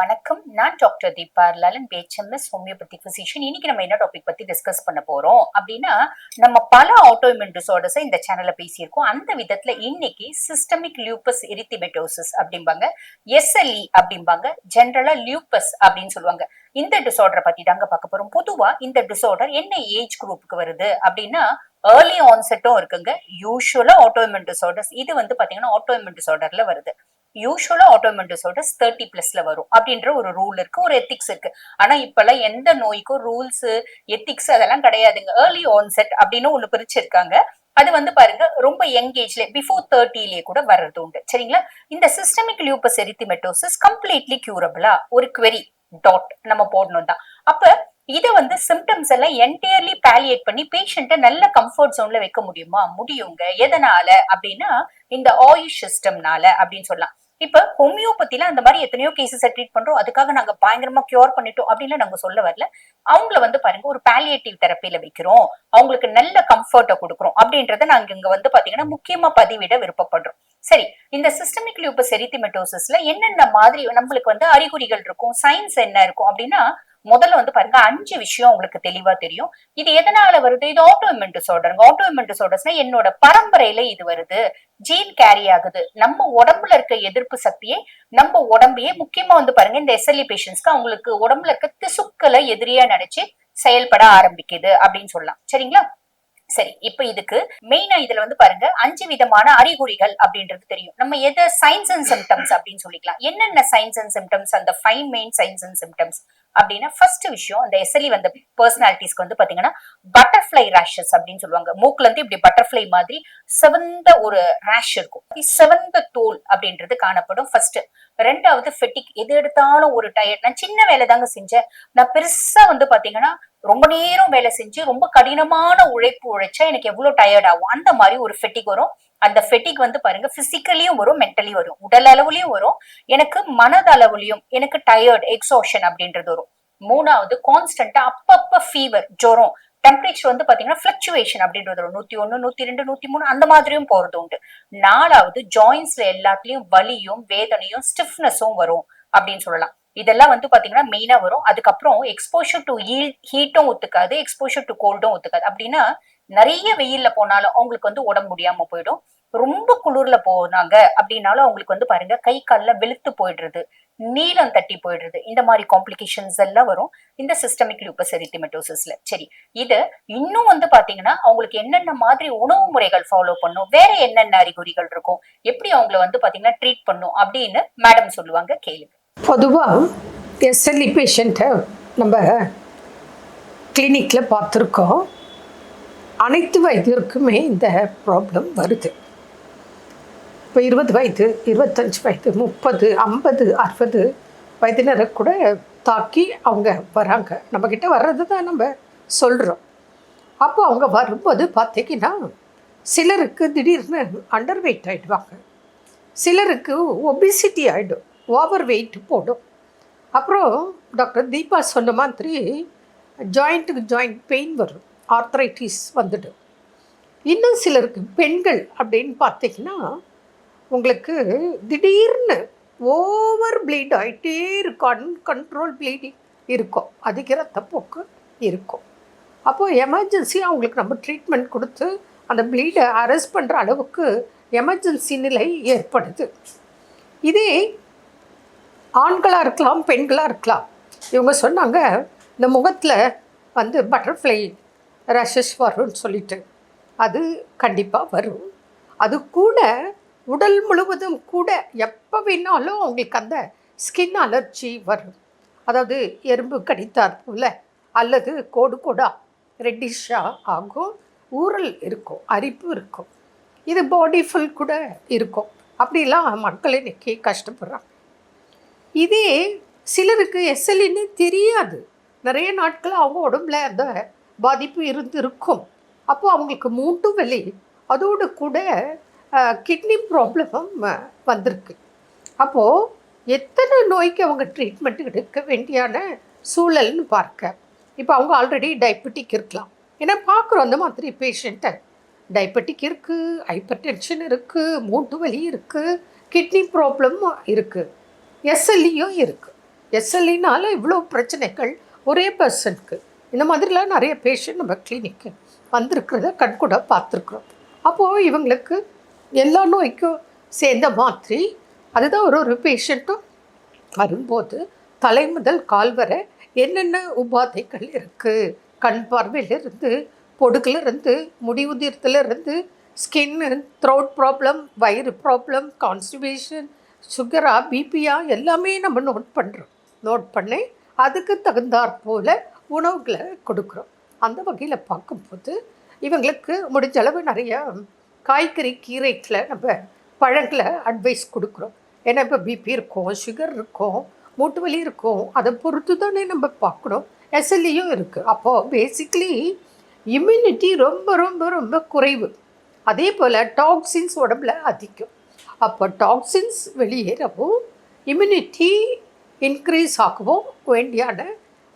வணக்கம். நான் doctor Deepa Lalan BHMS homeopathy physician இன்னைக்கு நம்ம என்ன டாபிக் பத்தி டிஸ்கஸ் பண்ண போறோம் அப்படின்னா நம்ம பல ஆட்டோமின் டிசார்டர்ஸ் இந்த சேனல்ல பேசியிருக்கோம். அந்த விதத்துல இன்னைக்கு சிஸ்டமிக் லியூப்பஸ் எரித்திமெட்டோசிஸ் அப்படிம்பாங்க எஸ்எல்இ அப்படிம்பாங்க ஜென்ரலா லியூப்பஸ் அப்படின்னு சொல்லுவாங்க. இந்த டிசார்டரை பத்தி தாங்க பார்க்க போறோம். பொதுவா இந்த டிசார்டர் என்ன ஏஜ் குரூப்புக்கு வருது அப்படின்னா ஏர்லி ஆன்செட்டும் இருக்குங்க. யூஸ்வலா ஆட்டோமின் டிசார்டர்ஸ் இது வந்து பாத்தீங்கன்னா ஆட்டோமின் டிசார்டர்ல வருது. யூஸ்வலா ஆட்டோமின் டிசார்டர்ஸ் தேர்ட்டி பிளஸ்ல வரும். அப்படின்ற ஒரு ரூல் இருக்கு ஒரு எத்திக்ஸ் இருக்கு. ஆனா இப்பெல்லாம் எந்த நோய்க்கும் ரூல்ஸ் எத்திக்ஸ் அதெல்லாம் கிடையாதுங்க. ஏர்லி ஆன்செட் அப்படின்னு ஒண்ணு பிரிச்சிருக்காங்க. அது வந்து பாருங்க ரொம்ப யங் ஏஜ்ல பிஃபோர் தேர்ட்டிலேயே கூட வர்றது உண்டு. சரிங்களா? இந்த சிஸ்டமிக் லியூபஸ் எரித்திமெட்டோசிஸ் கம்ப்ளீட்லி கியூரபிளா ஒரு குவெரி டாட் நம்ம போடணும் தான். அப்ப இதை வந்து சிம்டம்ஸ் எல்லாம் என்டையர்லி பேலியேட் பண்ணி பேஷண்ட்டை நல்ல கம்ஃபர்ட் ஜோன்ல வைக்க முடியுமா? முடியுங்க. எதனால? அப்படின்னா இந்த ஆயுஷ் சிஸ்டம்னால அப்படின்னு சொல்லலாம். இப்ப ஹோமியோபதியில அந்த மாதிரி எத்தனையோ கேசஸ் ட்ரீட் பண்றோம். அதுக்காக நாங்க பயங்கரமா கியூர் பண்ணிட்டோம் அப்படின்னு நாங்க சொல்ல வரல. அவங்கள வந்து பாருங்க ஒரு பாலியேட்டிவ் தெரப்பில வைக்கிறோம். அவங்களுக்கு நல்ல கம்ஃபர்ட்டை கொடுக்குறோம் அப்படின்றத நாங்க இங்க வந்து பாத்தீங்கன்னா முக்கியமா பதிவிட விருப்பப்படுறோம். சரி இந்த சிஸ்டமிக் லியூபஸ் எரித்திமெட்டோசிஸ்ல என்னென்ன மாதிரி நம்மளுக்கு வந்து அறிகுறிகள் இருக்கும்? சயின்ஸ் என்ன இருக்கும்? அப்படின்னா முதல்ல வந்து பாருங்க அஞ்சு விஷயம் உங்களுக்கு தெளிவா தெரியும். இது எதனால வருது? இது ஆட்டோஇம்யூன் டிசார்டருங்க ஆட்டோஇம்யூன் டிசார்டர்ஸ்னா என்னோட பரம்பரையில இது வருது. ஜீன் கேரி ஆகுது. நம்ம உடம்புல இருக்க எதிர்ப்பு சக்தியை நம்ம உடம்பையே முக்கியமா வந்து பாருங்க இந்த எஸ்எல்இ பேஷன்ஸ்க்கு அவங்களுக்கு உடம்புல இருக்க திசுக்களை எதிரியா நினைச்சு செயல்பட ஆரம்பிக்குது அப்படின்னு சொல்லலாம். சரிங்களா? சரி இப்ப இதுக்கு மெயினா இதுல வந்து பாருங்க அஞ்சு விதமான அறிகுறிகள் அப்படின்றது தெரியும். நம்ம எதை சைன்ஸ் அண்ட் சிம்டம்ஸ் அப்படின்னு சொல்லிக்கலாம். என்னென்ன சைன்ஸ் அண்ட் சிம்டம்ஸ் அந்த five main signs and symptoms அப்படின்னா ஃபர்ஸ்ட் விஷயம் அந்த எஸ்எல்இ வந்த பர்சனாலிட்டிஸ்க்கு வந்து பாத்தீங்கன்னா பட்டர்ஃப்ளை ரேஷஸ் அப்படின்னு சொல்லுவாங்க. மூக்குல இருந்து இப்படி பட்டர்ஃப்ளை மாதிரி செவந்த ஒரு ரேஷ் இருக்கும். செவந்த தோல் அப்படின்றது காணப்படும் ஃபர்ஸ்ட் ரெண்டாவது ஃபெட்டிக் எது எடுத்தாலும் ஒரு டயர்ட் நான் சின்ன வேலை தாங்க செஞ்சேன். நான் பெருசா வந்து பாத்தீங்கன்னா ரொம்ப நேரம் வேலை செஞ்சு ரொம்ப கடினமான உழைப்பு உழைச்சா எனக்கு எவ்வளவு டயர்ட் ஆகும். அந்த மாதிரி ஒரு ஃபெட்டிக் வரும். அந்த ஃபெட்டிக் வந்து பாருங்க பிசிக்கலியும் வரும் மென்டலி வரும். உடல் அளவுலயும் வரும். எனக்கு மனதளவுலயும் எனக்கு டயர்ட் எக்ஸாஷன் அப்படின்றது வரும். மூணாவது கான்ஸ்டன்டா அப்பப்ப ஃபீவர் ஜுரம். டெம்பரேச்சர் வந்து பாத்தீங்கன்னா ஃபிளக்சுவேஷன் அப்படின்றது வரும். நூத்தி ஒன்னு நூத்தி ரெண்டு நூத்தி மூணு அந்த மாதிரியும் போறது உண்டு. நாலாவது ஜாயின்ஸ்ல எல்லாத்துலயும் வலியும் வேதனையும் ஸ்டிஃப்னஸும் வரும் அப்படின்னு சொல்லலாம். இதெல்லாம் வந்து பாத்தீங்கன்னா மெயினா வரும். அதுக்கப்புறம் எக்ஸ்போஷர் டு ஹீட்டும் ஒத்துக்காது எக்ஸ்போஷர் டு கோல்டும் ஒத்துக்காது. அப்படின்னா நிறைய வெயில்ல போனாலும் அவங்களுக்கு வந்து உடம்பு முடியாம போயிடும். ரொம்ப குளிர்ல போனாங்க அப்படின்னாலும் அவங்களுக்கு வந்து பாருங்க கை கால்ல வெளுத்து போயிடுறது நீளம் தட்டி போயிடுறது இந்த மாதிரி காம்ப்ளிகேஷன்ஸ் எல்லாம் வரும். இந்த சிஸ்டமிக் லூப்பஸ் எரித்திமெட்டோசிஸ்ல சரி இது இன்னும் வந்து பாத்தீங்கன்னா அவங்களுக்கு என்னென்ன மாதிரி உணவு முறைகள் ஃபாலோ பண்ணும் வேற என்னென்ன அறிகுறிகள் இருக்கும் எப்படி அவங்கள வந்து பாத்தீங்கன்னா ட்ரீட் பண்ணும் அப்படின்னு மேடம் சொல்லுவாங்க கேளுங்க. பொதுவா எஸ்எல்இ பேஷண்ட்டை நம்ம கிளினிக்ல பார்த்துருக்கோம். அனைத்து வயதிற்குமே இந்த ப்ராப்ளம் வருது. இப்போ இருபது வயது இருபத்தஞ்சி வயது முப்பது ஐம்பது அறுபது வயதினரை கூட தாக்கி அவங்க வராங்க. நம்மக்கிட்ட வர்றது தான் நம்ம சொல்கிறோம் அப்போ அவங்க வரும்போது பார்த்தீங்கன்னா சிலருக்கு திடீர்னு அண்டர் வெயிட் ஆகிடுவாங்க சிலருக்கு ஒபிசிட்டி ஆகிடும் ஓவர் வெயிட் போடும். அப்புறம் டாக்டர் தீபா சொன்ன மாதிரி ஜாயிண்ட்டுக்கு ஜாயிண்ட் பெயின் வரும். ஆர்த்ரைட்டிஸ் வந்துடும் இன்னும் சிலருக்கு பெண்கள் அப்படின்னு பார்த்தீங்கன்னா உங்களுக்கு திடீர்னு ஓவர் ப்ளீட் ஆகிட்டே இருக்கும். அன்கண்ட்ரோல் ப்ளீடிங் இருக்கும். அதிக ரத்தப்போக்கு இருக்கும். அப்போது எமர்ஜென்சி அவங்களுக்கு நம்ம ட்ரீட்மெண்ட் கொடுத்து அந்த ப்ளீடை அரெஸ்ட் பண்ணுற அளவுக்கு எமர்ஜென்சி நிலை ஏற்படுது. இதே ஆண்களாக இருக்கலாம் பெண்களாக இருக்கலாம். இவங்க சொன்னாங்க இந்த முகத்தில் வந்து பட்டர்ஃப்ளை ரஷஸ் வரும்னு சொல்லிட்டு அது கண்டிப்பாக வரும். அது கூட உடல் முழுவதும் கூட எப்போ வேணாலும் அவங்களுக்கு அந்த ஸ்கின் அலர்ஜி வரும். அதாவது எறும்பு கடித்தார் போல் அல்லது கோடு கோடா ரெட்டிஷாக ஆகும். ஊறல் இருக்கும் அரிப்பு இருக்கும். இது பாடி ஃபுல் கூட இருக்கும். அப்படிலாம் மக்கள் இன்னைக்கு கஷ்டப்படுறாங்க. இதே சிலருக்கு எஸ்எல்இன்னு தெரியாது. நிறைய நாட்கள் அவங்க உடம்புல அந்த பாதிப்பு இருந்து இருக்கும் அவங்களுக்கு மூட்டு வலி அதோடு கூட கிட்னி ப்ராப்ளமும் வந்திருக்கு. அப்போது எத்தனை நோய்க்கு அவங்க ட்ரீட்மெண்ட் எடுக்க வேண்டியான சூழல்னு பார்க்க. இப்போ அவங்க ஆல்ரெடி டயபெட்டிக் இருக்கலாம். ஏன்னா பார்க்குறோம் அந்த மாதிரி பேஷண்ட்டை டயபெட்டிக் இருக்குது ஹைப்பர் டென்ஷன் இருக்குது மூட்டு வலி இருக்குது கிட்னி ப்ராப்ளமும் இருக்குது எஸ்எல்இயும் இருக்குது எஸ்எல்இனால இவ்வளோ பிரச்சனைகள் ஒரே பர்சனுக்கு இந்த மாதிரிலாம் நிறைய பேஷண்ட் நம்ம கிளினிக்கு வந்திருக்கிறத கண்கூட பார்த்துருக்குறோம். அப்போது இவங்களுக்கு எல்லா நோய்க்கும் சேர்ந்த மாதிரி அதுதான் ஒரு ஒரு பேஷண்ட்டும் வரும்போது தலை முதல் கால் வர என்னென்ன உபாதைகள் இருக்குது கண் பார்வையிலிருந்து பொடுகுலேருந்து முடிவுதிரத்துலேருந்து ஸ்கின்னு த்ரோட் ப்ராப்ளம் வயிறு ப்ராப்ளம் கான்ஸ்டிபேஷன் சுகரா பிபியா எல்லாமே நம்ம நோட் பண்ணுறோம் நோட் பண்ணி அதுக்கு தகுந்தாற் போல் உணவுகளை கொடுக்குறோம். அந்த வகையில் பார்க்கும்போது இவங்களுக்கு முடிஞ்ச அளவு நிறைய காய்கறி கீரைகளை நம்ம பழங்களை அட்வைஸ் கொடுக்குறோம். ஏன்னா இப்போ பிபி இருக்கும் சுகர் இருக்கும் மூட்டு வலி இருக்கும். அதை பொறுத்து தானே நம்ம பார்க்கணும். எஸ்எல்இயும் இருக்குது அப்போது பேசிக்லி இம்யூனிட்டி ரொம்ப ரொம்ப ரொம்ப குறைவு. அதே போல் டாக்ஸின்ஸ் உடம்புல அதிகம். அப்போ டாக்ஸின்ஸ் வெளியேறவும் இம்யூனிட்டி இன்க்ரீஸ் ஆகவும் வேண்டியான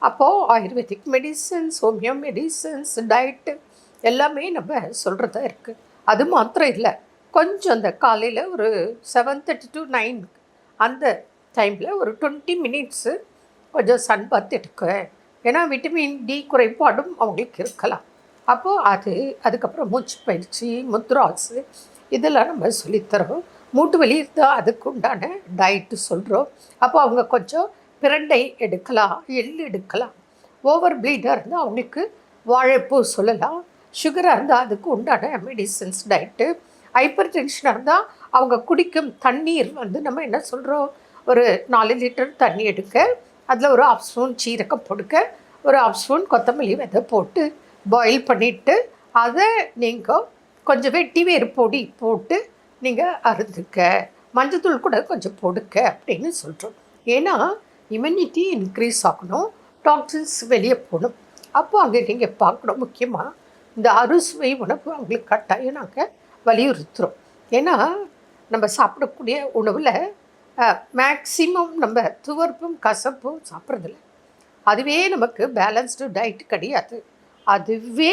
அப்போது ayurvedic medicines homeo medicines diet எல்லாமே நம்ம சொல்கிறதா இருக்குது அது மாத்திரம் இல்லை. கொஞ்சம் அந்த காலையில் ஒரு செவன் தேர்ட்டி டு நைன் அந்த டைமில் ஒரு டுவெண்ட்டி மினிட்ஸு கொஞ்சம் சன் பார்த்து எடுக்க. ஏன்னா விட்டமின் டி குறைபாடும் அவங்களுக்கு இருக்கலாம். அப்போது அது அதுக்கப்புறம் மூச்சு பயிற்சி முத்ராஸு இதெல்லாம் நம்ம சொல்லித்தரோம். மூட்டு வலி இருந்தால் அதுக்கு உண்டான டயட்டு சொல்கிறோம் அப்போ அவங்க கொஞ்சம் பிரண்டை எடுக்கலாம் எள் எடுக்கலாம். ஓவர் ப்ளீடாக இருந்தால் அவங்களுக்கு வாழைப்பூ சொல்லலாம். சுகராக இருந்தால் அதுக்கு உண்டான மெடிசன்ஸ் டயட்டு ஹைப்பர் டென்ஷனாக இருந்தால் அவங்க குடிக்கும் தண்ணீர் வந்து நம்ம என்ன சொல்கிறோம் ஒரு நாலு லிட்டர் தண்ணி எடுக்க அதில் ஒரு ஆஃப் ஸ்பூன் சீரகம் போடுக்க ஒரு ஆஃப் ஸ்பூன் கொத்தமல்லி விதை போட்டு பாயில் பண்ணிவிட்டு அதை நீங்கள் கொஞ்சம் வெட்டி வேறு பொடி போட்டு நீங்கள் அறுந்துக்க மஞ்சத்தூள் கூட கொஞ்சம் போடுக்க அப்படின்னு சொல்கிறோம் ஏன்னா இம்யூனிட்டி இன்க்ரீஸ் ஆகணும் டாக்ஸின்ஸ் வெளியே போகணும். அப்போ அங்கே நீங்கள் பார்க்கணும் முக்கியமாக இந்த அறுசுவை உணவு அவங்களுக்கு கட்டாயம் நாங்கள் வலியுறுத்துகிறோம் ஏன்னா நம்ம சாப்பிடக்கூடிய உணவில் மேக்சிமம் நம்ம துவர்ப்பும் கசப்பும் சாப்பிட்றதில்ல. அதுவே நமக்கு பேலன்ஸ்டு டயட் கிடையாது. அதுவே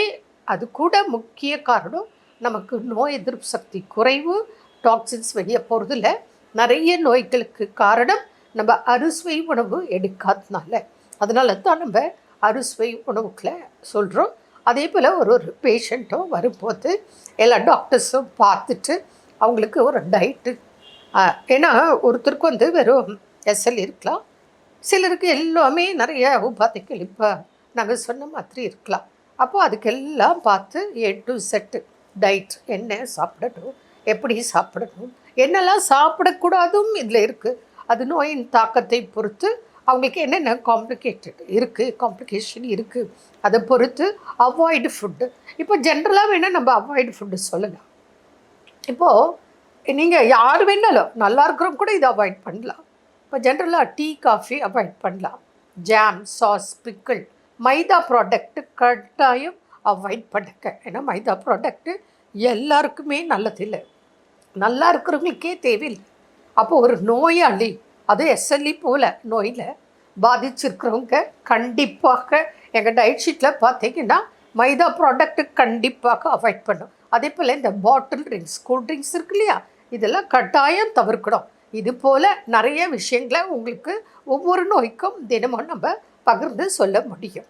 அது கூட முக்கிய காரணம் நமக்கு நோய் எதிர்ப்பு சக்தி குறைவு டாக்ஸின்ஸ் வெளியே போகிறதில்ல நிறைய நோய்களுக்கு காரணம் நம்ம அறுசுவை உணவு எடுக்காதனால அதனால தான் நம்ம அறுசுவை உணவுக்களை சொல்கிறோம் அதே போல் ஒரு ஒரு பேஷண்ட்டும் வரும்போது எல்லா டாக்டர்ஸும் பார்த்துட்டு அவங்களுக்கு ஒரு டயட்டு ஏன்னா ஒருத்தருக்கு வந்து வெறும் எஸ்எல் இருக்கலாம். சிலருக்கு எல்லாமே நிறைய உபாதைகள் இப்போ நாங்கள் சொன்ன மாதிரி இருக்கலாம். அப்போ அதுக்கெல்லாம் பார்த்து ஏ டு செட்டு டயட் என்ன சாப்பிடணும் எப்படி சாப்பிடணும் என்னெல்லாம் சாப்பிடக்கூடாதும் இதில் இருக்குது அது நோயின் தாக்கத்தை பொறுத்து அவங்களுக்கு என்னென்ன காம்ப்ளிகேட்டட் இருக்குது காம்ப்ளிகேஷன் இருக்குது அதை பொறுத்து அவாய்டு ஃபுட்டு இப்போ ஜென்ரலாக வேணால் நம்ம அவாய்டு ஃபுட்டு சொல்லலாம். இப்போது நீங்கள் யார் வேணாலும் நல்லா இருக்கிறவங்க கூட இதை அவாய்ட் பண்ணலாம். இப்போ ஜென்ரலாக டீ காஃபி அவாய்ட் பண்ணலாம். Jam sauce pickle maida product கட்டாயம் அவாய்ட் பண்ணுங்க. ஏன்னா மைதா ப்ராடக்ட்டு எல்லாருக்குமே நல்லதில்லை நல்லா இருக்கிறவங்களுக்கே தேவையில்லை. அப்போ ஒரு நோயாளி அது எஸ்எல்இ போல் நோயில் பாதிச்சிருக்கிறவங்க கண்டிப்பாக எங்கள் டயட் ஷீட்டில் பார்த்தீங்கன்னா மைதா ப்ராடக்ட்டு கண்டிப்பாக அவாய்ட் பண்ணும். அதே போல் இந்த பாட்டில் ட்ரிங்க்ஸ் கூல் ட்ரிங்க்ஸ் இருக்கு இல்லையா? இதெல்லாம் கட்டாயம் தவிர்க்கணும். இது போல் நிறைய விஷயங்களை உங்களுக்கு ஒவ்வொரு நோய்க்கும் தினமும் நம்ம பகிர்ந்து சொல்ல முடியும்.